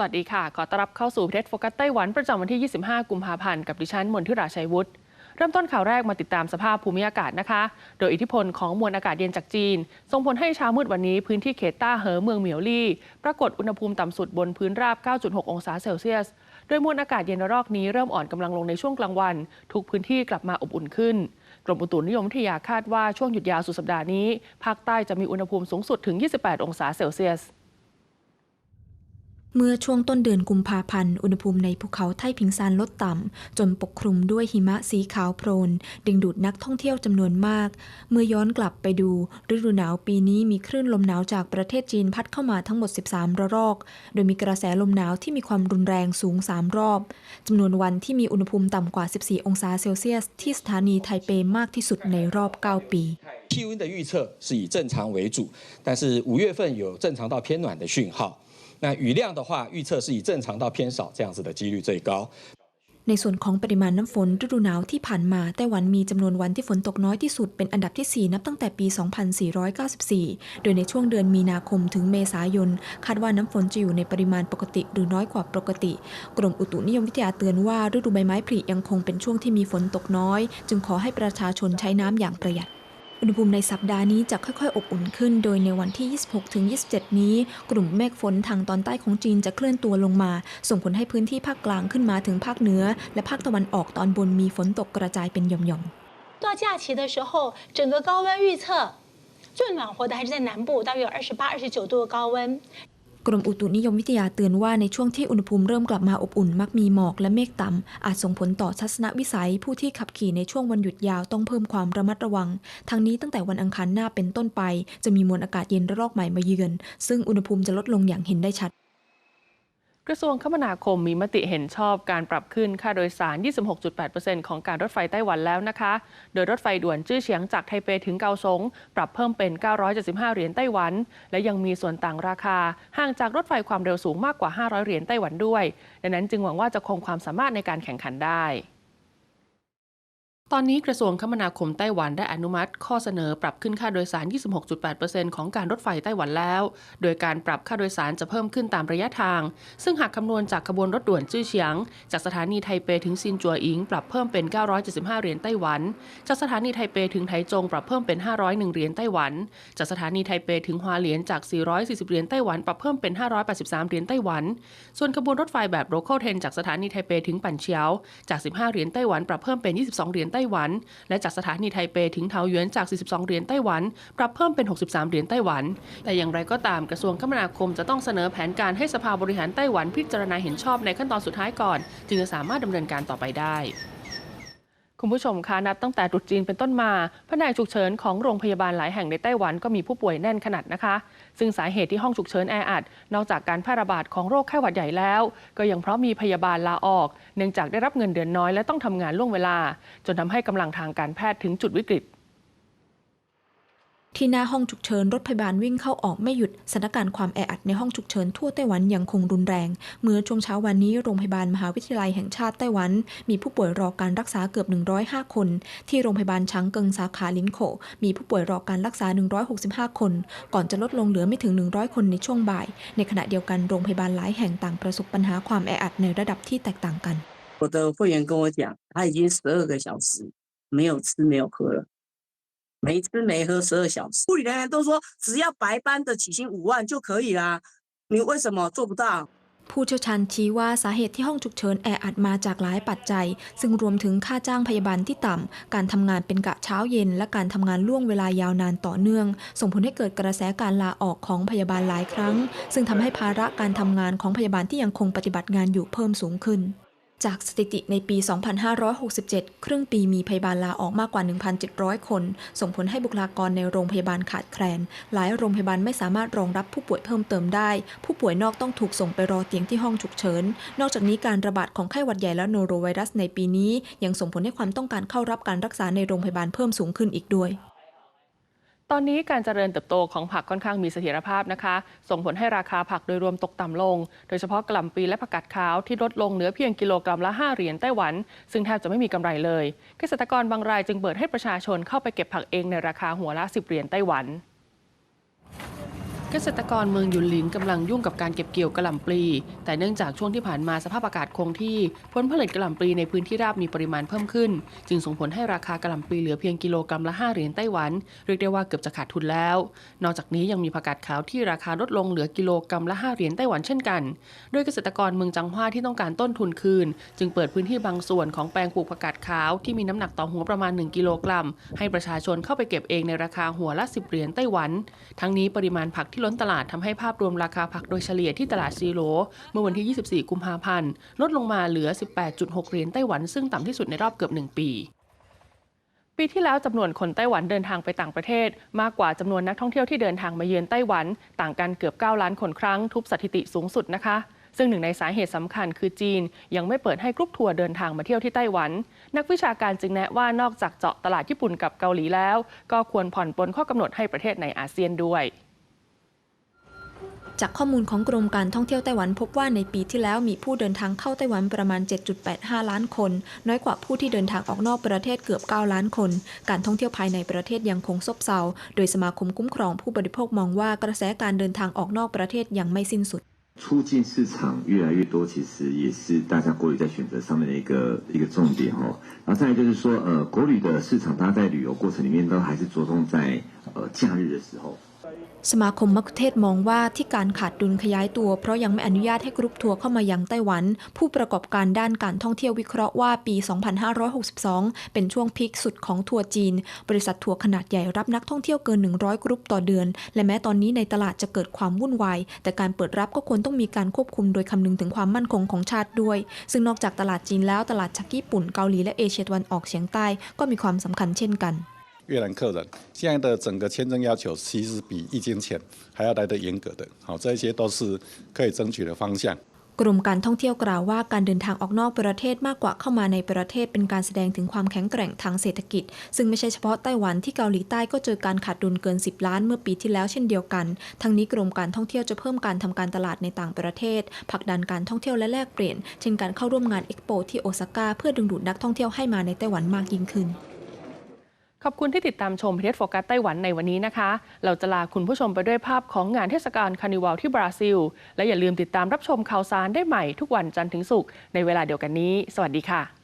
สวัสดีค่ะ ขอต้อนรับเข้าสู่เพจโฟกัสไต้หวันประจำวันที่ 25 กุมภาพันธ์ กับดิฉันมนทิราชัยวุฒิ เริ่มต้นข่าวแรกมาติดตามสภาพภูมิอากาศนะคะ โดยอิทธิพลของมวลอากาศเย็นจากจีน ส่งผลให้เช้ามืดวันนี้พื้นที่เขตต้าเหอเมืองเหมียวลี่ ปรากฏอุณหภูมิต่ำสุดบนพื้นราบ 9.6 องศาเซลเซียส โดยมวลอากาศเย็นระลอกนี้เริ่มอ่อนกำลังลงในช่วงกลางวัน ทุกพื้นที่กลับมาอบอุ่นขึ้นกรมอุตุนิยมวิทยาคาดว่าช่วงหยุดยาวสุดสัปดาห์นี้ภาคใต้จะมีอุณหภูมิสูงสุดถึง 28 องศาเซลเซียส เมื่อช่วงต้นเดือนกุมภาพันธ์ อุณหภูมิในภูเขาไทพิงซานลดต่ำ จนปกคลุมด้วยหิมะสีขาวโพลน ดึงดูดนักท่องเที่ยวจำนวนมาก เมื่อย้อนกลับไปดู ฤดูหนาวปีนี้มีคลื่นลมหนาวจากประเทศจีนพัดเข้ามาทั้งหมด 13 ระลอก โดยมีกระแสลมหนาวที่มีความรุนแรงสูง 3 รอบจำนวนวันที่มีอุณหภูมิต่ำกว่า 14 องศาเซลเซียส ที่สถานีไทเปมากที่สุดในรอบ 9 ปี 气温的预测是以正常为主，但是五月份有正常到偏暖的讯号。 那雨量的话，预测是以正常到偏少这样子的几率最高。 ในส่วนของปริมาณน้ำฝนฤดูหนาวที่ผ่านมาไต้หวันมีจำนวนวันที่ฝนตกน้อยที่สุดเป็นอันดับที่ 4 นับตั้งแต่ปี 2494 โดยในช่วงเดือนมีนาคมถึงเมษายน คาดว่าน้ำฝนจะอยู่ในปริมาณปกติหรือน้อยกว่าปกติ กรมอุตุนิยมวิทยาเตือนว่าฤดูใบไม้ผลิยังคงเป็นช่วงที่มีฝนตกน้อย จึงขอให้ประชาชนใช้น้ำอย่างประหยัด อุณหภูมิในสัปดาห์นี้จะค่อยๆ อบอุ่นขึ้น โดยในวันที่ 26-27 นี้ กลุ่มเมฆฝนทางตอนใต้ของจีนจะเคลื่อนตัวลงมา ส่งผลให้พื้นที่ภาคกลางขึ้นมาถึงภาคเหนือ และภาคตะวันออกตอนบนมีฝนตกกระจายเป็นหย่อมๆ 到假期的时候，整个高温预测最暖和的还是在南部，大约有二十八、二十九度的高温。 กรมอุตุนิยมวิทยาเตือนว่าในช่วงที่อุณหภูมิเริ่มกลับมาอบอุ่นมักมีหมอกและเมฆต่ำ อาจส่งผลต่อทัศนวิสัย ผู้ที่ขับขี่ในช่วงวันหยุดยาวต้องเพิ่มความระมัดระวัง ทั้งนี้ตั้งแต่วันอังคารหน้าเป็นต้นไป จะมีมวลอากาศเย็นระลอกใหม่มาเยือน ซึ่งอุณหภูมิจะลดลงอย่างเห็นได้ชัด กระทรวงคมนาคมมีมติเห็นชอบการปรับขึ้นค่าโดยสาร 26.8%ของการรถไฟไต้หวันแล้วนะคะ โดยรถไฟด่วนจื้อเฉียงจากไทเปถึงเกาสง ปรับเพิ่มเป็น 975 เหรียญไต้หวัน และยังมีส่วนต่างราคา ห่างจากรถไฟความเร็วสูงมากกว่า 500 เหรียญไต้หวันด้วย ดังนั้นจึงหวังว่าจะคงความสามารถในการแข่งขันได้ ตอนนี้กระทรวงคมนาคมไต้หวันได้อนุมัติ ข้อเสนอปรับขึ้นค่าโดยสาร 26.8%ของการรถไฟไต้หวันแล้ว โดยการปรับค่าโดยสารจะเพิ่มขึ้นตามระยะทาง ซึ่งหากคำนวณจากขบวนรถด่วนจื้อเฉียง จากสถานีไทเปถึงซินจัวอิง ปรับเพิ่มเป็น 975 เหรียญไต้หวัน จากสถานีไทเปถึงไถจงปรับเพิ่มเป็น 501 เหรียญไต้หวัน จากสถานีไทเปถึงฮวาเหลียนจาก 440 เหรียญไต้หวันปรับเพิ่มเป็น 583 เหรียญไต้หวัน ส่วนขบวนรถไฟแบบ local train จากสถานีไทเปถึงปันเชียว จาก 15 เหรียญไต้หวันปรับเพิ่มเป็น 22 เหรียญต้หวัน และจากสถานีไทเปถึงเทาหยวนจาก 42 เหรียญไต้หวัน ปรับเพิ่มเป็น 63 เหรียญไต้หวัน แต่อย่างไรก็ตามกระทรวงคมนาคมจะต้องเสนอแผนการให้สภาบริหารไต้หวันพิจารณาเห็นชอบในขั้นตอนสุดท้ายก่อน จึงจะสามารถดำเนินการต่อไปได้ คุณผู้ชมคะนับตั้งแต่ตรุษจีนเป็นต้นมาแผนกฉุกเฉินของโรงพยาบาลหลายแห่งในไต้หวันก็มีผู้ป่วยแน่นขนาดนะคะ ซึ่งสาเหตุที่ห้องฉุกเฉินแออัด นอกจากการแพร่ระบาดของโรคไข้หวัดใหญ่แล้ว ก็ยังเพราะมีพยาบาลลาออก เนื่องจากได้รับเงินเดือนน้อยและต้องทำงานล่วงเวลา จนทำให้กำลังทางการแพทย์ถึงจุดวิกฤต ที่หน้าห้องฉุกเฉินรถพยาบาลวิ่งเข้าออกไม่หยุดสถานการณ์ความแออัดในห้องฉุกเฉินทั่วไต้หวันยังคงรุนแรง เมื่อช่วงเช้าวันนี้โรงพยาบาลมหาวิทยาลัยแห่งชาติไต้หวัน มีผู้ป่วยรอการรักษาเกือบ 105 คน ที่โรงพยาบาลช้างเกิงสาขาลินโข มีผู้ป่วยรอการรักษา 165 คน ก่อนจะลดลงเหลือไม่ถึง 100 คนในช่วงบ่าย ในขณะเดียวกันโรงพยาบาลหลายแห่งต่างประสบปัญหาความแออัดในระดับที่แตกต่างกัน 我的会员跟我讲，他已经十二个小时没有吃没有喝了， 没吃没喝十二小时。护理人员都说，只要白班的起薪五万就可以啦，你为什么做不到？ ผู้เชี่ยวชาญชี้ว่าสาเหตุที่ห้องฉุกเฉินแออัดมาจากหลายปัจจัย ซึ่งรวมถึงค่าจ้างพยาบาลที่ต่ำ การทำงานเป็นกะเช้าเย็น และการทำงานล่วงเวลายาวนานต่อเนื่อง ส่งผลให้เกิดกระแสการลาออกของพยาบาลหลายครั้ง ซึ่งทำให้ภาระการทำงานของพยาบาลที่ยังคงปฏิบัติงานอยู่เพิ่มสูงขึ้น จากสถิติในปี 2567 ครึ่งปีมีพยาบาลลาออกมากกว่า 1,700 คน ส่งผลให้บุคลากรในโรงพยาบาลขาดแคลน หลายโรงพยาบาลไม่สามารถรองรับผู้ป่วยเพิ่มเติมได้ ผู้ป่วยนอกต้องถูกส่งไปรอเตียงที่ห้องฉุกเฉิน นอกจากนี้การระบาดของไข้หวัดใหญ่และโนโรไวรัสในปีนี้ ยังส่งผลให้ความต้องการเข้ารับการรักษาในโรงพยาบาลเพิ่มสูงขึ้นอีกด้วย ตอนนี้การเจริญเติบโตของผักค่อนข้างมีเสถียรภาพนะคะ ส่งผลให้ราคาผักโดยรวมตกต่ำลง โดยเฉพาะกล่ำปีและผักกาดขาวที่ลดลงเหลือเพียงกิโลกรัมละ 5 เหรียญไต้หวัน ซึ่งแทบจะไม่มีกำไรเลย เกษตรกรบางรายจึงเปิดให้ประชาชนเข้าไปเก็บผักเองในราคาหัวละ 10 เหรียญไต้หวัน เกษตรกรเมืองยุนหลินกำลังยุ่งกับการเก็บเกี่ยวกระหล่ำปลี แต่เนื่องจากช่วงที่ผ่านมาสภาพอากาศคงที่ ผลผลิตกระหล่ำปลีในพื้นที่ราบมีปริมาณเพิ่มขึ้น จึงส่งผลให้ราคากระหล่ำปลีเหลือเพียงกิโลกรัมละ 5 เหรียญไต้หวัน เรียกได้ว่าเกือบจะขาดทุนแล้ว นอกจากนี้ยังมีผักกาดขาวที่ราคาลดลงเหลือกิโลกรัมละ 5 เหรียญไต้หวันเช่นกัน โดยเกษตรกรเมืองจังหว้าที่ต้องการต้นทุนคืน จึงเปิดพื้นที่บางส่วนของแปลงปลูกผักกาดขาวที่มีน้ำหนักต่อหัวประมาณ 1 กิโลกรัม ให้ประชาชนเข้าไปเก็บเองในราคาหัวละ 10 เหรียญไต้หวัน ทั้งนี้ปริมาณผักที่ล้นตลาดทำให้ภาพรวมราคาผักโดยเฉลี่ยที่ตลาดซีโรเมื่อวันที่ 24 กุมภาพันธ์ ลดลงมาเหลือ 18.6 เหรียญไต้หวันซึ่งต่ำที่สุดในรอบเกือบ 1 ปีปีที่แล้วจำนวนคนไต้หวันเดินทางไปต่างประเทศ มากกว่าจำนวนนักท่องเที่ยวที่เดินทางมาเยือนไต้หวัน ต่างกันเกือบ 9 ล้านคนครั้งทุบสถิติสูงสุดนะคะ ซึ่งหนึ่งในสาเหตุสำคัญคือจีน ยังไม่เปิดให้กรุ๊ปทัวร์เดินทางมาเที่ยวที่ไต้หวัน นักวิชาการจึงแนะว่านอกจากเจาะตลาดญี่ปุ่นกับเกาหลีแล้ว ก็ควรผ่อนปลนข้อกำหนดให้ประเทศในอาเซียนด้วย จากข้อมูลของกรมการท่องเที่ยวไต้หวันพบว่าในปีที่แล้วมีผู้เดินทางเข้าไต้หวันประมาณ 7.85 ล้านคน น้อยกว่าผู้ที่เดินทางออกนอกประเทศเกือบ 9 ล้านคน การท่องเที่ยวภายในประเทศยังคงซบเซา โดยสมาคมคุ้มครองผู้บริโภคมองว่ากระแสการเดินทางออกนอกประเทศยังไม่สิ้นสุด 出境市场越来越多，其实也是大家国旅在选择上面的一个一个重点哦。然后再来就是说，呃，国旅的市场，它在旅游过程里面都还是着重在呃假日的时候。 สมาคมมัคคุเทศมองว่าที่การขาดดุลขยายตัว เพราะยังไม่อนุญาตให้กรุ๊ปทัวร์เข้ามายังไต้หวัน ผู้ประกอบการด้านการท่องเที่ยววิเคราะห์ว่าปี 2562 เป็นช่วงพีคสุดของทัวร์จีน บริษัททัวร์ขนาดใหญ่รับนักท่องเที่ยวเกิน 100 กรุ๊ปต่อเดือน และแม้ตอนนี้ในตลาดจะเกิดความวุ่นวายแต่การเปิดรับก็ควรต้องมีการควบคุมโดยคำนึงถึงความมั่นคงของชาติด้วย ซึ่งนอกจากตลาดจีนแล้วตลาดจากญี่ปุ่นเกาหลีและเอเชียตะวันออกเฉียงใต้ก็มีความสำคัญเช่นกัน 越南客人现在的整个签证要求，其实比疫情前还要来得严格的。好，这些都是可以争取的方向。 กรมการท่องเที่ยวกล่าวว่าการเดินทางออกนอกประเทศมากกว่าเข้ามาในประเทศเป็นการแสดงถึงความแข็งแกร่งทางเศรษฐกิจ ซึ่งไม่ใช่เฉพาะไต้หวันที่เกาหลีใต้ก็เจอการขาดดุลเกิน 10 ล้านเมื่อปีที่แล้วเช่นเดียวกัน ทั้งนี้กรมการท่องเที่ยวจะเพิ่มการทำการตลาดในต่างประเทศผลักดันการท่องเที่ยวและแลกเปลี่ยน เช่นการเข้าร่วมงานเอ็กโปที่โอซาก้าเพื่อดึงดูดนักท่องเที่ยวให้มาในไต้หวันมากยิ่งขึ้น ขอบคุณที่ติดตามชมพิเศษโฟกัสไต้หวันในวันนี้นะคะ เราจะลาคุณผู้ชมไปด้วยภาพของงานเทศกาลคานิวัลที่บราซิล และอย่าลืมติดตามรับชมข่าวสารได้ใหม่ทุกวันจันทร์ถึงศุกร์ในเวลาเดียวกันนี้ สวัสดีค่ะ